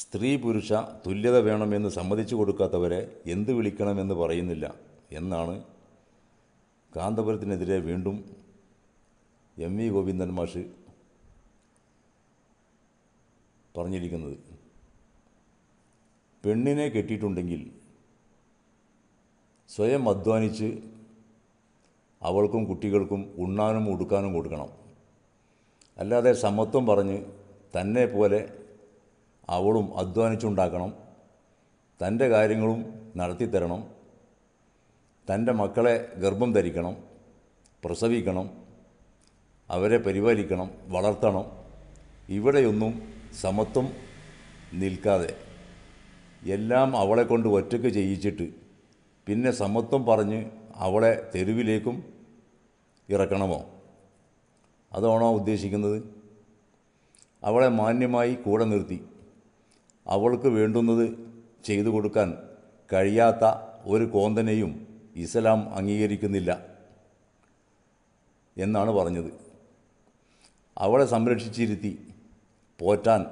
സ്ത്രീ പുരുഷ തുല്യത വേണമെന്ന് സമ്മതിച്ചു കൊടുക്കാത്തവരെ എന്ത് വിളിക്കണമെന്ന് പറയുന്നില്ല എന്നാണ് കാന്തപുരത്തിനെതിരെ വീണ്ടും എം വി ഗോവിന്ദൻ മാഷ് പറഞ്ഞിരിക്കുന്നത്. പെണ്ണിനെ കെട്ടിയിട്ടുണ്ടെങ്കിൽ സ്വയം അധ്വാനിച്ച് അവൾക്കും കുട്ടികൾക്കും ഉണ്ണാനും ഉടുക്കാനും കൊടുക്കണം. അല്ലാതെ സമത്വം പറഞ്ഞ് തന്നെ പോലെ അവളും അധ്വാനിച്ചുണ്ടാക്കണം. തന്റെ കാര്യങ്ങളും നടത്തിത്തരണം. തന്റെ മക്കളെ ഗർഭം ധരിക്കണം. പ്രസവിക്കണം. അവരെ പരിപാലിക്കണം. വളർത്തണം. ഇവിടെയൊന്നും സമത്വം നിൽക്കാതെ എല്ലാം അവളെ കൊണ്ട് ഒറ്റയ്ക്ക് ചെയ്യിച്ചിട്ട് പിന്നെ സമത്വം പറഞ്ഞ് അവളെ തെരുവിലേക്കും ഇറക്കണമോ? അതാണോ ഉദ്ദേശിക്കുന്നത്? അവളെ മാന്യമായി കൂടെ നിർത്തി. അവൾക്ക് വേണ്ടുന്നത് ചെയ്തു കൊടുക്കാൻ കഴിയാത്ത ഒരു കോന്തനെയും ഇസ്ലാം അംഗീകരിക്കുന്നില്ല എന്നാണ് പറഞ്ഞത്. അവളെ സംരക്ഷിച്ചിരുത്തി പോറ്റാൻ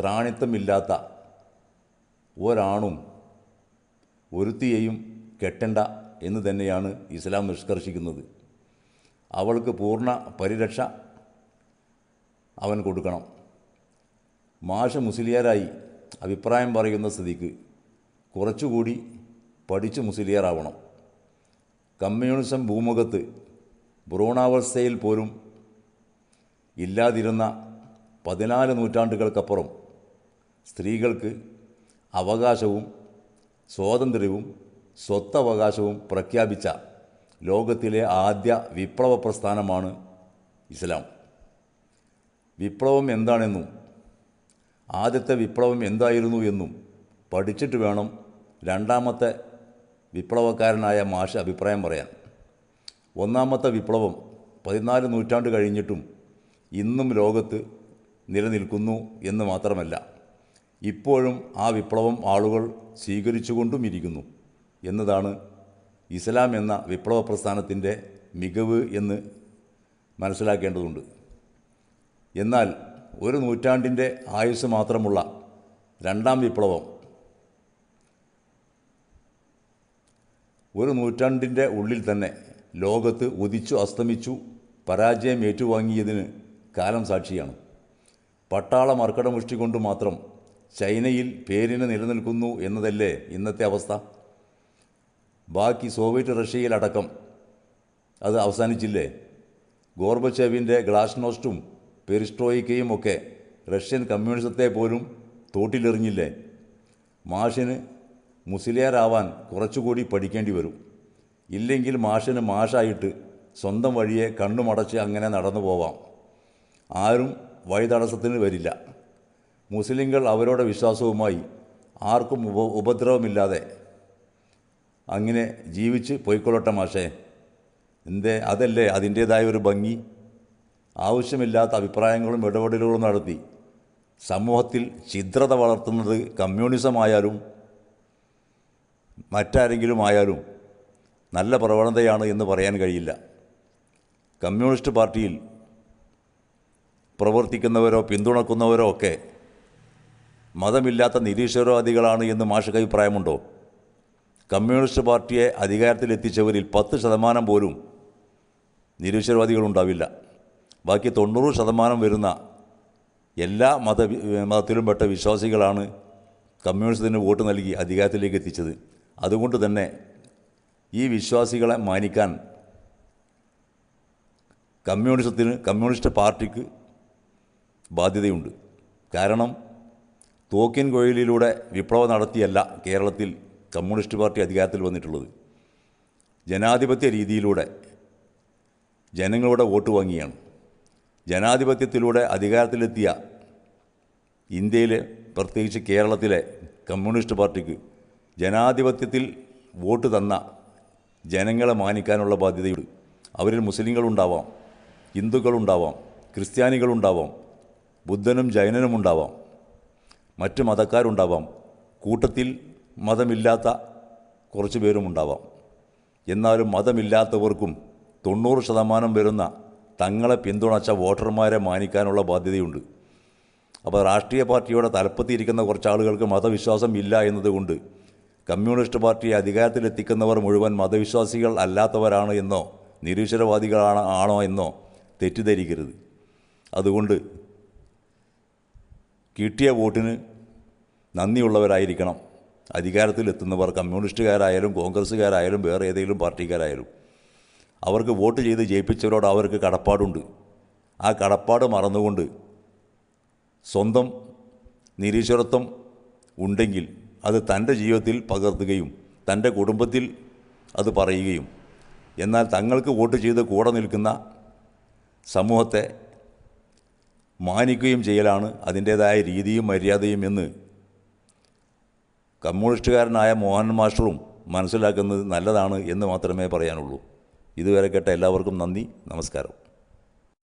ത്രാണിത്വമില്ലാത്ത ഒരാണും ഒരുത്തിയെയും കെട്ടണ്ട എന്ന് തന്നെയാണ് ഇസ്ലാം നിഷ്കർഷിക്കുന്നത്. അവൾക്ക് പൂർണ പരിരക്ഷ അവൻ കൊടുക്കണം. മാഷ മുസ്ലിയാരായി അഭിപ്രായം പറയുന്ന സ്ഥിതിക്ക് കുറച്ചുകൂടി പഠിച്ച് മുസ്ലിയാറാവണം. കമ്മ്യൂണിസം ഭൂമുഖത്ത് ഭ്രൂണാവസ്ഥയിൽ പോലും ഇല്ലാതിരുന്ന പതിനാല് നൂറ്റാണ്ടുകൾക്കപ്പുറം സ്ത്രീകൾക്ക് അവകാശവും സ്വാതന്ത്ര്യവും സ്വത്തവകാശവും പ്രഖ്യാപിച്ച ലോകത്തിലെ ആദ്യ വിപ്ലവ പ്രസ്ഥാനമാണ് ഇസ്ലാം. വിപ്ലവം എന്താണെന്നും ആദ്യത്തെ വിപ്ലവം എന്തായിരുന്നു എന്നും പഠിച്ചിട്ട് വേണം രണ്ടാമത്തെ വിപ്ലവക്കാരനായ മാഷ് അഭിപ്രായം പറയാൻ. ഒന്നാമത്തെ വിപ്ലവം പതിനാല് നൂറ്റാണ്ട് കഴിഞ്ഞിട്ടും ഇന്നും ലോകത്ത് നിലനിൽക്കുന്നു എന്ന് മാത്രമല്ല ഇപ്പോഴും ആ വിപ്ലവം ആളുകൾ സ്വീകരിച്ചുകൊണ്ടും ഇരിക്കുന്നു എന്നതാണ് ഇസ്ലാം എന്ന വിപ്ലവ പ്രസ്ഥാനത്തിന്റെ മികവ് എന്ന് മനസ്സിലാക്കേണ്ടതുണ്ട്. എന്നാൽ ഒരു നൂറ്റാണ്ടിന്റെ ആയുസ് മാത്രമുള്ള രണ്ടാം വിപ്ലവം. ഒരു നൂറ്റാണ്ടിന്റെ ഉള്ളിൽ തന്നെ ലോകത്ത് ഉദിച്ചു അസ്തമിച്ചു പരാജയം ഏറ്റുവാങ്ങിയതിന് കാലം സാക്ഷിയാണ്. പട്ടാള മർക്കടമുഷ്ടി കൊണ്ട് മാത്രം ചൈനയിൽ പേരിന് നിലനിൽക്കുന്നു എന്നതല്ലേ ഇന്നത്തെ അവസ്ഥ? ബാക്കി സോവിയറ്റ് റഷ്യയിലടക്കം അത് അവസാനിച്ചില്ലേ? ഗോർബച്ചേവിന്റെ ഗ്ലാസ്നോസ്റ്റും പെരിസ്ട്രോയിക്കയും ഒക്കെ റഷ്യൻ കമ്മ്യൂണിസത്തെ പോലും തോട്ടിലെറിഞ്ഞില്ലേ? മാഷിന് മുസ്ലിയാരാവാൻ കുറച്ചുകൂടി പഠിക്കേണ്ടി വരും. ഇല്ലെങ്കിൽ മാഷിന് മാഷായിട്ട് സ്വന്തം വഴിയെ കണ്ണുമടച്ച് അങ്ങനെ നടന്നു പോവാം. ആരും വഴിതടസ്സത്തിന് വരില്ല. മുസ്ലിങ്ങൾ അവരുടെ വിശ്വാസവുമായി ആർക്കും ഉപ ഉപദ്രവമില്ലാതെ അങ്ങനെ ജീവിച്ച് പോയിക്കൊള്ളട്ടെ മാഷേ. എന്തേ അതല്ലേ അതിന്റേതായ ഒരു ഭംഗി? ആവശ്യമില്ലാത്ത അഭിപ്രായങ്ങളും ഇടപെടലുകളും നടത്തി. സമൂഹത്തിൽ ഛിദ്രത വളർത്തുന്നത് കമ്മ്യൂണിസമായാലും മറ്റാരെങ്കിലും ആയാലും നല്ല പ്രവണതയാണ് എന്ന് പറയാൻ കഴിയില്ല. കമ്മ്യൂണിസ്റ്റ് പാർട്ടിയിൽ പ്രവർത്തിക്കുന്നവരോ പിന്തുണക്കുന്നവരോ ഒക്കെ മതമില്ലാത്ത നിരീശ്വരവാദികളാണ് എന്ന് മാഷക്ക് അഭിപ്രായമുണ്ടോ? കമ്മ്യൂണിസ്റ്റ് പാർട്ടിയെ അധികാരത്തിലെത്തിച്ചവരിൽ പത്ത് ശതമാനം പോലും നിരീശ്വരവാദികളുണ്ടാവില്ല. ബാക്കി തൊണ്ണൂറ് ശതമാനം വരുന്ന എല്ലാ മത മതത്തിലും പെട്ട വിശ്വാസികളാണ് കമ്മ്യൂണിസത്തിന് വോട്ട് നൽകി അധികാരത്തിലേക്ക് എത്തിച്ചത്. അതുകൊണ്ട് തന്നെ ഈ വിശ്വാസികളെ മാനിക്കാൻ കമ്മ്യൂണിസത്തിന് കമ്മ്യൂണിസ്റ്റ് പാർട്ടിക്ക് ബാധ്യതയുണ്ട്. കാരണം തോക്കിൻ കോയിലിലൂടെ വിപ്ലവം നടത്തിയല്ല കേരളത്തിൽ കമ്മ്യൂണിസ്റ്റ് പാർട്ടി അധികാരത്തിൽ വന്നിട്ടുള്ളത്. ജനാധിപത്യ രീതിയിലൂടെ ജനങ്ങളുടെ വോട്ട് വാങ്ങിയാണ്. ജനാധിപത്യത്തിലൂടെ അധികാരത്തിലെത്തിയ ഇന്ത്യയിലെ പ്രത്യേകിച്ച് കേരളത്തിലെ കമ്മ്യൂണിസ്റ്റ് പാർട്ടിക്ക് ജനാധിപത്യത്തിൽ വോട്ട് തന്ന ജനങ്ങളെ മാനിക്കാനുള്ള ബാധ്യതയുണ്ട്. അവരിൽ മുസ്ലിങ്ങളുണ്ടാവാം ഹിന്ദുക്കളുണ്ടാവാം ക്രിസ്ത്യാനികളുണ്ടാവാം ബുദ്ധനും ജൈനനും ഉണ്ടാവാം മറ്റ് മതക്കാരുണ്ടാവാം കൂട്ടത്തിൽ മതമില്ലാത്ത കുറച്ച് പേരും ഉണ്ടാവാം എന്നാലും മതമില്ലാത്തവർക്കും തൊണ്ണൂറ് ശതമാനം വരുന്ന തങ്ങളെ പിന്തുണച്ച വോട്ടർമാരെ മാനിക്കാനുള്ള ബാധ്യതയുണ്ട്. അപ്പോൾ രാഷ്ട്രീയ പാർട്ടിയുടെ തലപ്പത്തിയിരിക്കുന്ന കുറച്ച് ആളുകൾക്ക് മതവിശ്വാസം ഇല്ല എന്നതുകൊണ്ട് കമ്മ്യൂണിസ്റ്റ് പാർട്ടിയെ അധികാരത്തിലെത്തിക്കുന്നവർ മുഴുവൻ മതവിശ്വാസികൾ അല്ലാത്തവരാണ് എന്നോ നിരീശ്വരവാദികളാണ് ആണോ എന്നോ തെറ്റിദ്ധരിക്കരുത്. അതുകൊണ്ട് കിട്ടിയ വോട്ടിന് നന്ദിയുള്ളവരായിരിക്കണം. അധികാരത്തിലെത്തുന്നവർ കമ്മ്യൂണിസ്റ്റുകാരായാലും കോൺഗ്രസ്സുകാരായാലും വേറെ ഏതെങ്കിലും പാർട്ടിക്കാരായാലും. അവർക്ക് വോട്ട് ചെയ്ത് ജയിപ്പിച്ചവരോട് അവർക്ക് കടപ്പാടുണ്ട്. ആ കടപ്പാട് മറന്നുകൊണ്ട് സ്വന്തം നിരീശ്വരത്വം ഉണ്ടെങ്കിൽ അത് തന്റെ ജീവിതത്തിൽ പകർത്തുകയും തന്റെ കുടുംബത്തിൽ അത് പറയുകയും. എന്നാൽ തങ്ങൾക്ക് വോട്ട് ചെയ്ത് കൂടെ നിൽക്കുന്ന സമൂഹത്തെ മാനിക്കുകയും ചെയ്യലാണ് അതിന്റേതായ രീതിയും മര്യാദയും എന്ന് കമ്മ്യൂണിസ്റ്റുകാരനായ മോഹൻ മാസ്റ്ററും മനസ്സിലാക്കുന്നത് നല്ലതാണ് എന്ന് മാത്രമേ പറയാനുള്ളൂ. ഇതുവരെ കേട്ട എല്ലാവർക്കും നന്ദി നമസ്കാരം.